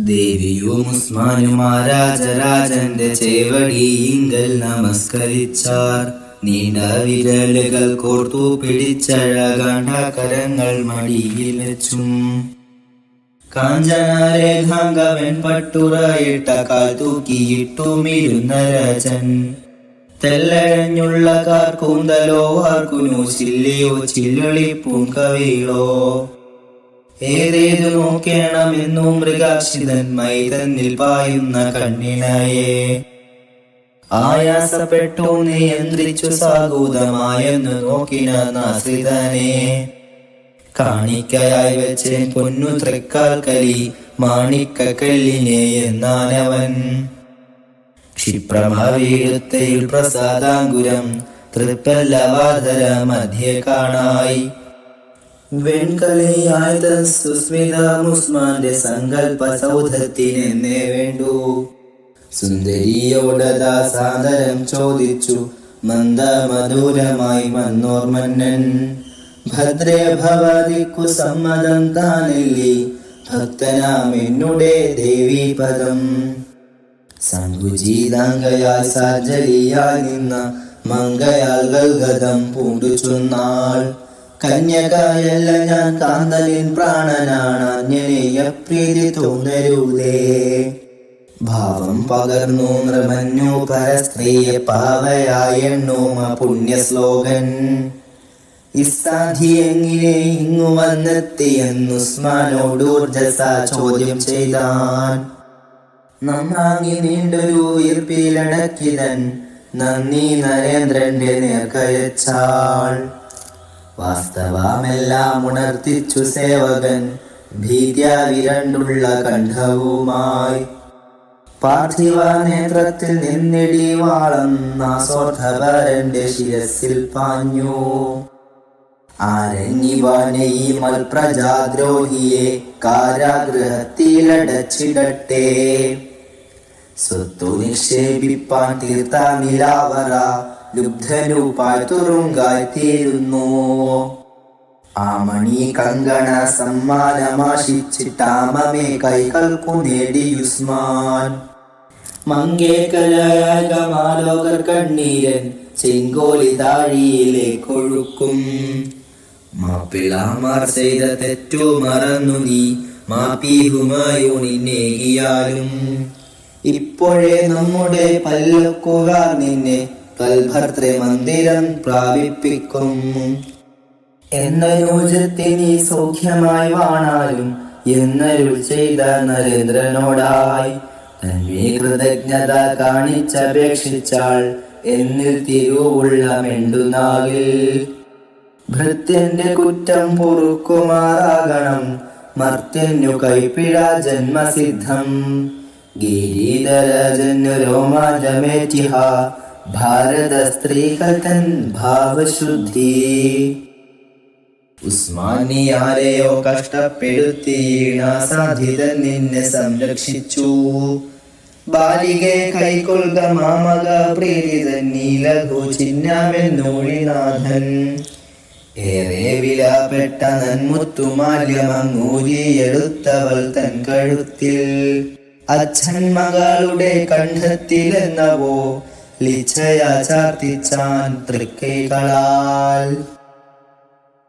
ദേവിയും ഉസ്മാനും ആ രാജരാജന്റെ ചേവടിയിങ്കൽ നമസ്കരിച്ചാർ. നീണ്ട വിരലുകൾ കോർത്തു പിടിച്ചഴകാണ്ട കരങ്ങൾ മടിയിൽ വെച്ചും. കാഞ്ചനാരേഖാംഗവൻ പട്ടുറയിട്ട കാൽ തൂക്കിയിട്ടുമിരുന്ന രാജൻ. തെല്ലഴഞ്ഞുള്ള കാർ കൂന്തലോ ആർക്കുനു ചില്ലയോ ചില്ലൊളി പൂങ്കവിളോ ഏതേതു നോക്കേണമെന്നു മൃഗാക്ഷിതൻ മൈതന്നിൽ പായുന്ന കണ്ണിണയെ ആയാസപ്പെട്ടു നിയന്ത്രിച്ചു സാഗൂതമായെന്നു നോക്കിന നാസിതനെ കാണിക്കയായി വെച്ച് പൊന്നു തൃക്കാൽ കലി മാണിക്കക്കല്ലിനെ എന്നാനവൻ. ക്ഷിപ്രമവീഴത്തയിൽ പ്രസാദാങ്കുരം തൃപ്പല്ലവാതര മധ്യേ കാണായി. വെൺകളിയായ സുസ്മിത മുസ്മാന്റെ സങ്കല്പ സൗധത്തിനെന്നേ വേണ്ടു. സുന്ദരിയോടതാ സാദരം ചോദിച്ചു മന്ദമധുരമായി മന്നോർ മന്നൻ. ഭദ്രേ ഭവതിക്കു സമ്മതം താനല്ലി ഭക്തനാം എന്നുടെ ദേവീപദം സങ്കുചീതാംഗയാൽ സാജലിയാൽ നിന്ന മംഗയാൽ ഗൽഗതം പൂണ്ടു ചൊന്നാൾ കന്യകയല്ല ഞാൻ കാന്തലിൻ പ്രാണനാണ്. അന്യനെയ പ്രീതി തോന്നരുതേ. ഭാവം പകർന്നു നൃമഞ്ഞു പരസ്ത്രീയെ പാവയായെണ്ണുമ പുണ്യശ്ലോകൻ. ഇസാധി എങ്ങനെ ഇങ്ങു വന്നെത്തിയെന്നുസ്മാനോട് ഊർജസ ചോദ്യം ചെയ്താൻ. നന്നാങ്ങി നീണ്ടൊരു ഉയർപ്പിലടക്കിതൻ നന്ദി നരേന്ദ്രന്റെ നേർക്കയച്ചാൾ വാസ്തവമെല്ലാം ഉണർത്തിച്ചു സേവകൻ ഭീത്യാവിരണ്ടുള്ള കണ്ഠവുമായി. പാർത്ഥിവ നേത്രത്തിൽ നിന്നിടി സ്വർദ്ധവരന്റെ ശിരസിൽ പാഞ്ഞു. ആരങ്ങിവാനെ ഈ മൽപ്രജാദ്രോഹിയെ കാരാഗ്രഹത്തിലടച്ചിടട്ടെ സ്വത്തു നിക്ഷേപിപ്പാൻ തീർത്ത നിലാവറ ലുബ്ധനുപാൽ തുറുങ്കായി തീരുന്നു ആ മണി കങ്കണ സമ്മാനമാശിച്ചിട്ടാമേ കൈകൾക്കു നേടി യുസ്മാൻ. മങ്കേക്കലാലോകർ കണ്ണീരൻ ചെങ്കോലി താഴിയിലേക്കൊഴുക്കും മാപ്പിളാമാർ ചെയ്ത തെറ്റു മറന്നു നീ മാപ്പീഹുമായോണിന്നേകിയാലും ഇപ്പോഴേ നമ്മുടെ പല്ലക്കുകാർ നിന്നെ തൽഭർത്തൃ മന്ദിരം പ്രാപിപ്പിക്കും. നീ സൗഖ്യമായി വാണാലും എന്നരുൾ ചെയ്ത നരേന്ദ്രനോടായി തന്നീ കൃതജ്ഞത കാണിച്ചപേക്ഷിച്ചാൾ എന്നിൽ തിരുവുള്ള മെണ്ടുനാകിൽ ഭൃത്യന്റെ കുറ്റം പൊറുക്കുമാറാകണം മർത്യനു കൈപ്പിഴ ജന്മസിദ്ധം. ഗിരിധരജനു രോമാഞ്ചമേറ്റിഹ ഭാരത സ്ത്രീകൾ തൻ ഭാവശുദ്ധി. ഉസ്മാനി ആരെയോ കഷ്ടപ്പെടുത്തിയിണ സാധിതൻ നിന്നെ സംരക്ഷിച്ചു. ബാലികെ കൈക്കൊള്ളുക മാമക പ്രീതിതൻ നീലഘു ചിഹ്നമെന്നൂഴിനാഥൻ ഏറെ വിലപ്പെട്ട നന്മുത്തുമാല്യമങ്ങൂരിയെടുത്തവൾ തൻ കഴുത്തിൽ. അച്ഛൻ മകളുടെ കണ്ഠത്തിലെന്നവോ ലിച്ചയ ചാർത്തിച്ചാൻ തൃക്കൈകളാൽ